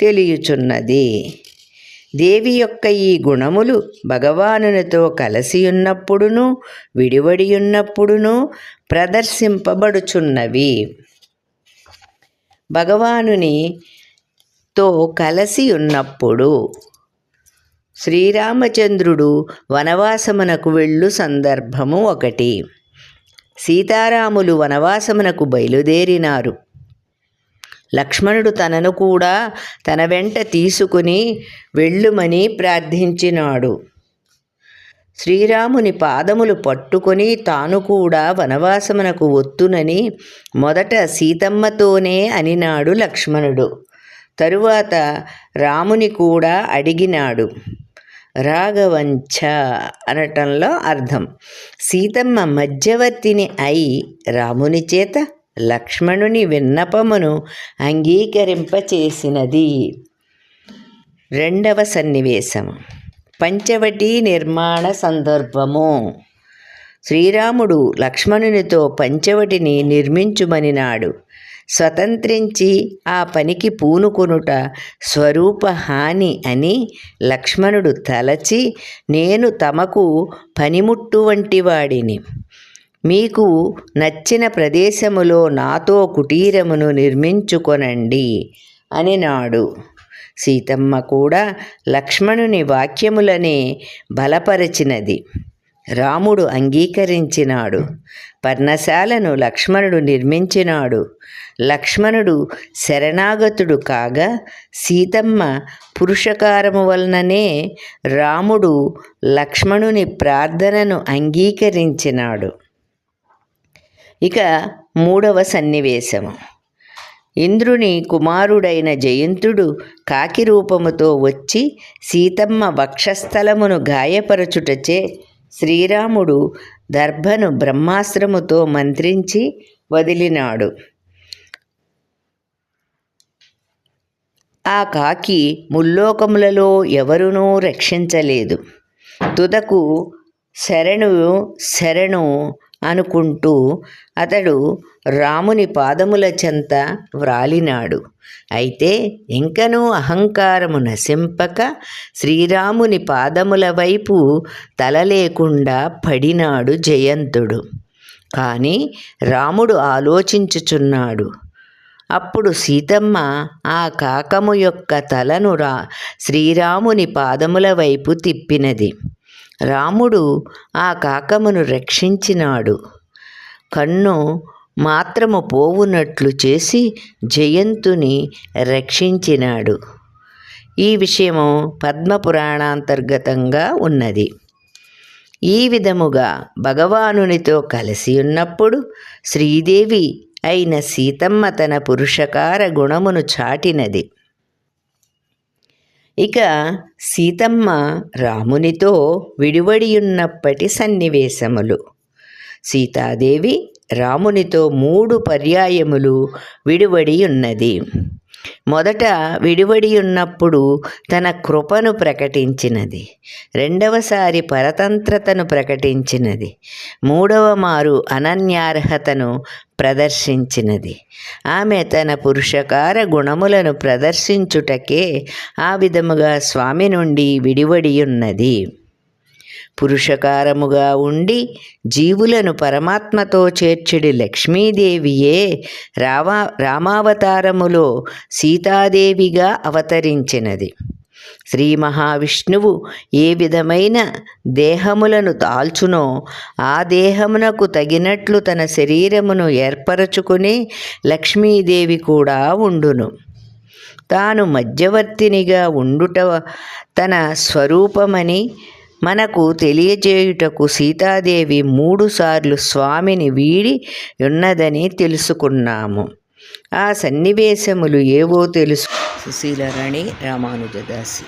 తెలియచున్నది. దేవి యొక్క ఈ గుణములు భగవానునితో కలిసి ఉన్నప్పుడును విడివడి ఉన్నప్పుడును ప్రదర్శింపబడుచున్నవి. భగవానునితో కలిసి ఉన్నప్పుడు శ్రీరామచంద్రుడు వనవాసమునకు వెళ్ళు సందర్భము ఒకటి. సీతారాములు వనవాసమునకు బయలుదేరినారు. లక్ష్మణుడు తనను కూడా తన వెంట తీసుకుని వెళ్ళుమని ప్రార్థించినాడు. శ్రీరాముని పాదములు పట్టుకొని తాను కూడా వనవాసమునకు ఒత్తునని మొదట సీతమ్మతోనే అనినాడు లక్ష్మణుడు. తరువాత రాముని కూడా అడిగినాడు. రాఘవంచ అనటంలో అర్థం. సీతమ్మ మధ్యవర్తిని అయి రాముని చేత లక్ష్మణుని విన్నపమును అంగీకరింపచేసినది. రెండవ సన్నివేశము పంచవటి నిర్మాణ సందర్భము. శ్రీరాముడు లక్ష్మణునితో పంచవటిని నిర్మించుమనినాడు. స్వతంత్రించి ఆ పనికి పూనుకొనుట స్వరూప హాని అని లక్ష్మణుడు తలచి నేను తమకు పనిముట్టు వంటివాడిని. మీకు నచ్చిన ప్రదేశములో నాతో కుటీరమును నిర్మించుకొనండి అనినాడు. సీతమ్మ కూడా లక్ష్మణుని వాక్యములనే బలపరచినది. రాముడు అంగీకరించినాడు. పర్ణశాలను లక్ష్మణుడు నిర్మించినాడు. లక్ష్మణుడు శరణాగతుడు కాగా సీతమ్మ పురుషకారము వలననే రాముడు లక్ష్మణుని ప్రార్థనను అంగీకరించినాడు. ఇక మూడవ సన్నివేశము. ఇంద్రుని కుమారుడైన జయంతుడు కాకి రూపముతో వచ్చి సీతమ్మ వక్షస్థలమును గాయపరచుటచే శ్రీరాముడు దర్భను బ్రహ్మాస్త్రముతో మంత్రించి వదిలినాడు. ఆ కాకి ముల్లోకములలో ఎవరునూ రక్షించలేదు. తుదకు శరణు శరణు అనుకుంటూ అతడు రాముని పాదముల చెంత వ్రాలినాడు. అయితే ఇంకనూ అహంకారము నశింపక శ్రీరాముని పాదముల వైపు తల లేకుండా పడినాడు జయంతుడు. కానీ రాముడు ఆలోచించుచున్నాడు. అప్పుడు సీతమ్మ ఆ కాకము యొక్క తలను రా శ్రీరాముని పాదముల వైపు తిప్పినది. రాముడు ఆ కాకమును రక్షించినాడు. కన్ను మాత్రము పోవునట్లు చేసి జయంతుని రక్షించినాడు. ఈ విషయము పద్మపురాణాంతర్గతంగా ఉన్నది. ఈ విధముగా భగవానునితో కలిసి ఉన్నప్పుడు శ్రీదేవి అయిన సీతమ్మ తన పురుషకార గుణమును చాటినది. ఇక సీతమ్మ రామునితో విడివడియున్నప్పటి సన్నివేశములు. సీతాదేవి రామునితో మూడు పర్యాయములు విడివడి ఉన్నది మొదట విడివడి ఉన్నప్పుడు తన కృపను ప్రకటించినది. రెండవసారి పరతంత్రతను ప్రకటించినది. మూడవ మారు అనన్యార్హతను ప్రదర్శించినది. ఆమె తన పురుషకార గుణములను ప్రదర్శించుటకే ఆ విధముగా స్వామి నుండి విడివడి ఉన్నది పురుషకారముగా ఉండి జీవులను పరమాత్మతో చేర్చిడి లక్ష్మీదేవియే. రావా రామావతారములో సీతాదేవిగా అవతరించినది. శ్రీ మహావిష్ణువు ఏ విధమైన దేహములను తాల్చునో ఆ దేహమునకు తగినట్లు తన శరీరమును ఏర్పరచుకుని లక్ష్మీదేవి కూడా ఉండును. తాను మధ్యవర్తినిగా ఉండుట తన స్వరూపమని మనకు తెలియజేయుటకు సీతాదేవి మూడుసార్లు స్వామిని వీడి ఉన్నదని తెలుసుకున్నాము. ఆ సన్నివేశములు ఏవో తెలుసు. సుశీలరాణి రామానుజదాసి.